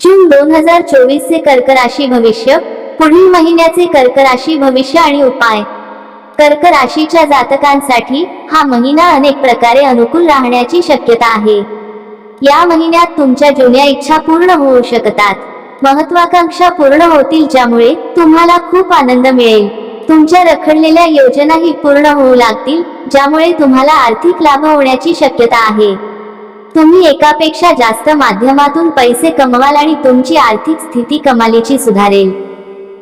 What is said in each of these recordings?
जून दोन हजार चोवीस चे कर्क राशी भविष्य पुढील महिन्याचे कर्क राशी भविष्य आणि उपाय. कर्क राशीच्या जातकांसाठी हा महिना अनेक प्रकारे अनुकूल राहण्याची शक्यता आहे. या महिन्यात तुमच्या जुन्या इच्छा पूर्ण होऊ शकतात. महत्वाकांक्षा पूर्ण होतील ज्यामुळे तुम्हाला खूप आनंद मिळेल. तुमच्या रखडलेल्या योजनाही पूर्ण होऊ लागतील ज्यामुळे तुम्हाला आर्थिक लाभ होण्याची शक्यता आहे. तुम्ही एकापेक्षा जास्त माध्यमातून पैसे कमवाल आणि तुमची आर्थिक स्थिती कमालीची सुधारेल.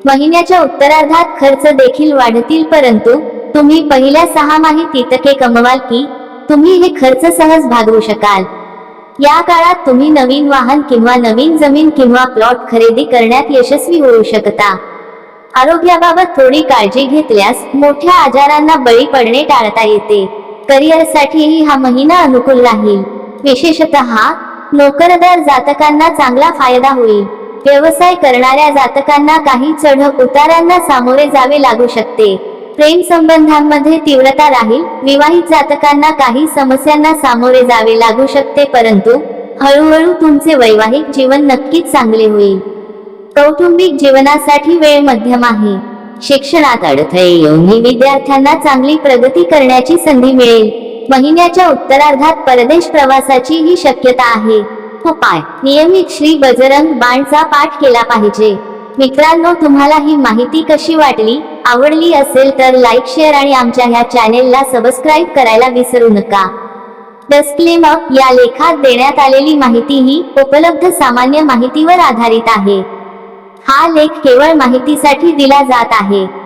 महिन्याच्या उत्तरार्धात खर्च देखील वाढतील परंतु तुम्ही पहिल्या सहा माहीत इतके कमवाल की तुम्ही हे खर्च सहज भागवू शकाल. या काळात तुम्ही नवीन वाहन किंवा नवीन जमीन किंवा प्लॉट खरेदी करण्यात यशस्वी होऊ शकता. आरोग्याबाबत थोडी काळजी घेतल्यास मोठ्या आजारांना बळी पडणे टाळता येते. करिअरसाठीही हा महिना अनुकूल राहील. विशेषतः नोकरदार जातकांना चांगला फायदा होईल. व्यवसाय करणाऱ्या जातकांना काही चढ उतारांना सामोरे जावे लागू शकते. प्रेम संबंधांमध्ये तीव्रता राहील विवाहित जातकांना काही समस्यांना सामोरे जावे लागू शकते परंतु हळूहळू तुमचे वैवाहिक जीवन नक्कीच चांगले होईल. कौटुंबिक जीवनासाठी वेळ मध्यम आहे. शिक्षणात अडथळे येऊनही विद्यार्थ्यांना चांगली प्रगती करण्याची संधी मिळेल. महिन्याच्या उत्तरार्धात परदेश प्रवासाची ही शक्यता आहे. हो उपाय नियमित श्री बजरंग बाणचा पाठ केला पाहिजे. मित्रांनो तुम्हाला ही माहिती कशी वाटली? आवडली असेल तर लाईक शेअर आणि आमच्या ह्या चॅनेलला सबस्क्राईब करायला विसरू नका. डिस्क्लेमर या लेखात देण्यात आलेली माहिती ही उपलब्ध सामान्य माहितीवर आधारित आहे. हा लेख केवळ माहितीसाठी दिला जात आहे.